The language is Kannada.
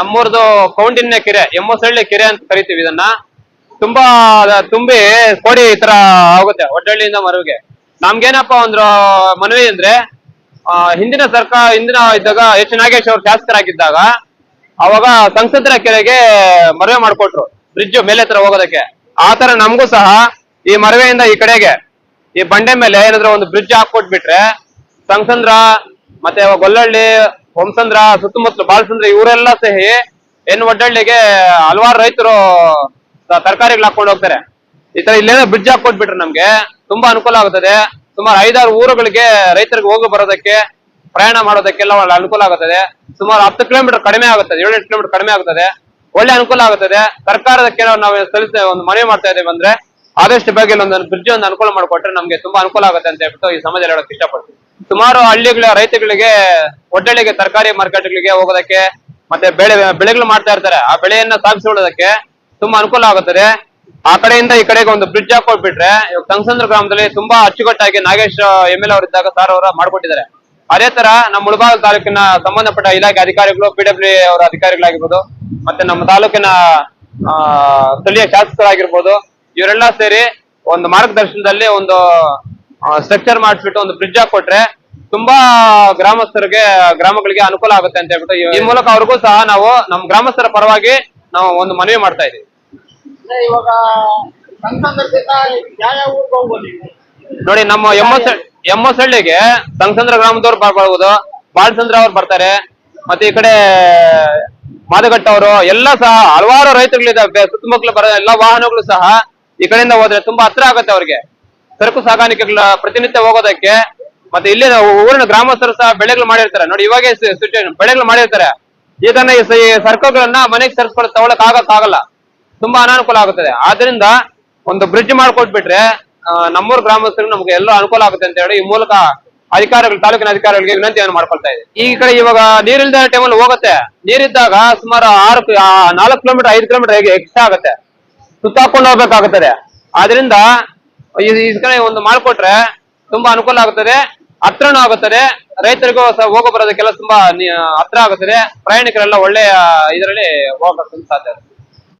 ನಮ್ಮೂರ್ದು ಕೌಂಡಿನ್ಯ ಕೆರೆ, ಎಮ್ಮಸಳ್ಳಿ ಕೆರೆ ಅಂತ ಕರಿತೀವಿ ಇದನ್ನ. ತುಂಬಾ ತುಂಬಿ ಕೋಡಿ ಈ ತರ ಆಗುತ್ತೆ ಒಡ್ಡಳ್ಳಿಯಿಂದ ಮರುವಿಗೆ. ನಮ್ಗೇನಪ್ಪ ಒಂದು ಮನವಿ ಅಂದ್ರೆ ಹಿಂದಿನ ಸರ್ಕಾರ, ಹಿಂದಿನ ಇದ್ದಾಗ ಎಚ್ ನಾಗೇಶ್ ಅವರು ಶಾಸಕರಾಗಿದ್ದಾಗ, ಅವಾಗ ಸಂಸದರ ಕೆರೆಗೆ ಮರವೆ ಮಾಡ್ಕೊಟ್ರು ಬ್ರಿಡ್ಜ್ ಮೇಲೆ ತರ ಹೋಗೋದಕ್ಕೆ. ಆ ತರ ನಮಗೂ ಸಹ ಈ ಮರವೆಯಿಂದ ಈ ಕಡೆಗೆ, ಈ ಬಂಡೆ ಮೇಲೆ ಏನಾದ್ರು ಒಂದು ಬ್ರಿಡ್ಜ್ ಹಾಕೊಟ್ಬಿಟ್ರೆ ಸಂಸಂದ್ರ, ಮತ್ತೆ ಗೊಲ್ಲಹಳ್ಳಿ ಹೊಂಸಂದ್ರ ಸುತ್ತಮುತ್ತಲು ಬಾಲಸಂದ್ರ ಇವರೆಲ್ಲ ಸಹಿ ಏನ್ ಒಡ್ಡಳ್ಳಿಗೆ ಹಲವಾರು ರೈತರು ತರಕಾರಿಗಳು ಹಾಕೊಂಡು ಹೋಗ್ತಾರೆ. ಈ ತರ ಇಲ್ಲೇನೋ ಬ್ರಿಡ್ಜ್ ಹಾಕೊಟ್ಬಿಟ್ರೆ ನಮ್ಗೆ. ತುಂಬಾ ಅನುಕೂಲ ಆಗುತ್ತದೆ. ಸುಮಾರು ಐದಾರು ಊರುಗಳಿಗೆ ರೈತರಿಗೆ ಹೋಗಿ ಬರೋದಕ್ಕೆ, ಪ್ರಯಾಣ ಮಾಡೋದಕ್ಕೆಲ್ಲ ಒಳ್ಳೆ ಅನುಕೂಲ ಆಗುತ್ತದೆ. ಸುಮಾರು ಹತ್ತು ಕಿಲೋಮೀಟರ್ ಕಡಿಮೆ ಆಗುತ್ತದೆ ಏಳೆಂಟು ಕಿಲೋಮೀಟರ್ ಕಡಿಮೆ ಆಗುತ್ತದೆ. ಒಳ್ಳೆ ಅನುಕೂಲ ಆಗುತ್ತದೆ. ಸರ್ಕಾರದಕ್ಕೆ ನಾವು ಸಲ್ಲಿಸ ಒಂದು ಮನವಿ ಮಾಡ್ತಾ ಇದ್ದೇವೆ ಅಂದ್ರೆ, ಆದಷ್ಟು ಬೇಗ ಒಂದು ಬ್ರಿಡ್ಜ್ ಒಂದು ಅನುಕೂಲ ಮಾಡಿಕೊಟ್ರೆ ನಮ್ಗೆ ತುಂಬಾ ಅನುಕೂಲ ಆಗುತ್ತೆ ಅಂತ ಹೇಳ್ಬಿಟ್ಟು ಈ ಸಮಾಜ ಹೇಳೋಕೆ ಇಷ್ಟಪಡ್ತೀನಿ. ಸುಮಾರು ಹಳ್ಳಿಗಳ ರೈತಗಳಿಗೆ ಒಡ್ಡಳಿಗೆ ತರಕಾರಿ ಮಾರ್ಕೆಟ್ಗಳಿಗೆ ಹೋಗೋದಕ್ಕೆ ಮತ್ತೆ ಬೆಳೆ ಬೆಳೆಗಳು ಮಾಡ್ತಾ ಇರ್ತಾರೆ. ಆ ಬೆಳೆಯನ್ನ ಸಾಗಿಸಿಕೊಳ್ಳೋದಕ್ಕೆ ತುಂಬಾ ಅನುಕೂಲ ಆಗುತ್ತದೆ. ಆ ಕಡೆಯಿಂದ ಈ ಕಡೆಗೆ ಒಂದು ಬ್ರಿಡ್ಜ್ ಹಾಕೊಟ್ಬಿಟ್ರೆ ಇವಾಗ ಸಂಸಂದ್ರ ಗ್ರಾಮದಲ್ಲಿ ತುಂಬಾ ಅಚ್ಚುಕಟ್ಟಾಗಿ ನಾಗೇಶ್ ಎಂ ಎಲ್ ಅವರಿದ್ದಾಗ ಸಾರ್ ಅವರ ಮಾಡ್ಕೊಟ್ಟಿದ್ದಾರೆ. ಅದೇ ತರ ನಮ್ಮ ಮುಳಬಾಗ ತಾಲೂಕಿನ ಸಂಬಂಧಪಟ್ಟ ಇಲಾಖೆ ಅಧಿಕಾರಿಗಳು ಪಿಡಬ್ಲ್ಯೂ ಅವರ ಅಧಿಕಾರಿಗಳಾಗಿರ್ಬೋದು ಮತ್ತೆ ನಮ್ಮ ತಾಲೂಕಿನ ಆ, ಸ್ಥಳೀಯ ಶಾಸಕರಾಗಿರ್ಬೋದು ಇವರೆಲ್ಲ ಸೇರಿ ಒಂದು ಮಾರ್ಗದರ್ಶನದಲ್ಲಿ ಒಂದು ಸ್ಟ್ರಕ್ಚರ್ ಮಾಡಿಸ್ಬಿಟ್ಟು ಒಂದು ಬ್ರಿಡ್ಜ್ ಹಾಕೊಟ್ರೆ ತುಂಬಾ ಗ್ರಾಮಸ್ಥರಿಗೆ ಗ್ರಾಮಗಳಿಗೆ ಅನುಕೂಲ ಆಗುತ್ತೆ ಅಂತ ಹೇಳ್ಬಿಟ್ಟು ಈ- ಮೂಲಕ ಅವ್ರಿಗೂ ಸಹ ನಾವು ನಮ್ಮ ಗ್ರಾಮಸ್ಥರ ಪರವಾಗಿ ನಾವು ಒಂದು ಮನವಿ ಮಾಡ್ತಾ ಇವಾಗ ನೀವು? ನೋಡಿ ನಮ್ಮ ಎಮ್ಮಸ್ ಎಮ್ಮಸಳ್ಳಿಗೆ ಸಂಗಸಂದ್ರ ಗ್ರಾಮದವ್ರು ಬರ್ಬೋದು ಬಾಳಸಂದ್ರ ಅವ್ರು ಬರ್ತಾರೆ ಮತ್ತೆ ಈ ಕಡೆ ಮಾದಗಟ್ಟ ಅವರು ಎಲ್ಲ ಸಹ ಹಲವಾರು ರೈತರುಗಳಿದ್ದಾವೆ ಸುತ್ತಮುತ್ತಲು ಬರೋ ಎಲ್ಲ ವಾಹನಗಳು ಸಹ ಈ ಕಡೆಯಿಂದ ಹೋದ್ರೆ ತುಂಬಾ ಹತ್ರ ಆಗುತ್ತೆ ಅವ್ರಿಗೆ. ಸರಕು ಸಾಗಾಣಿಕೆಗಳ ಪ್ರತಿನಿತ್ಯ ಹೋಗೋದಕ್ಕೆ ಮತ್ತೆ ಇಲ್ಲಿ ಊರಿನ ಗ್ರಾಮಸ್ಥರು ಸಹ ಬೆಳೆಗಳು ಮಾಡಿರ್ತಾರೆ. ನೋಡಿ, ಇವಾಗೆ ಬೆಳೆಗಳು ಮಾಡಿರ್ತಾರೆ. ಇದನ್ನ ಈ ಸ- ಈ ಸರಕುಗಳನ್ನ ಮನೆಗೆ ತರಿಸ್ಕೊಂಡು ತಗೊಳಕ್ ಆಗಲ್ಲ. ತುಂಬಾ ಅನಾನುಕೂಲ ಆಗುತ್ತದೆ. ಆದ್ರಿಂದ ಒಂದು ಬ್ರಿಡ್ಜ್ ಮಾಡ್ಕೊಟ್ಬಿಟ್ರೆ ನಮ್ಮೂರ್ ಗ್ರಾಮಸ್ಥರಿಗೆ ನಮ್ಗೆ ಎಲ್ಲ ಅನುಕೂಲ ಆಗುತ್ತೆ ಅಂತ ಹೇಳಿ ಈ ಮೂಲಕ ಅಧಿಕಾರಿಗಳು, ತಾಲೂಕಿನ ಅಧಿಕಾರಿಗಳಿಗೆ ವಿನಂತಿಯನ್ನು ಮಾಡ್ಕೊಳ್ತಾ ಇದೆ ಈ ಕಡೆ ಇವಾಗ ನೀರಿಲ್ದ ಟೈಮಲ್ಲಿ ಹೋಗುತ್ತೆ. ನೀರಿದ್ದಾಗ ಸುಮಾರು ಆರು ನಾಲ್ಕು ಕಿಲೋಮೀಟರ್, ಐದು ಕಿಲೋಮೀಟರ್ ಎಕ್ಸ್ಟ್ರಾ ಆಗುತ್ತೆ. ಸುತ್ತಾಕೊಂಡು ಹೋಗ್ಬೇಕಾಗುತ್ತದೆ. ಆದ್ರಿಂದ ಈ ಕಡೆ ಒಂದು ಮಾಡ್ಕೊಟ್ರೆ ತುಂಬಾ ಅನುಕೂಲ ಆಗುತ್ತದೆ. ಹತ್ರನೂ ಆಗುತ್ತದೆ. ರೈತರಿಗೂ ಹೋಗೋ ಬರೋದಕ್ಕೆಲ್ಲ ತುಂಬಾ ಹತ್ರ ಆಗುತ್ತದೆ. ಪ್ರಯಾಣಿಕರೆಲ್ಲ ಒಳ್ಳೆಯ ಇದರಲ್ಲಿ ಹೋಗಕ್ಕೆ ಸಾಧ್ಯ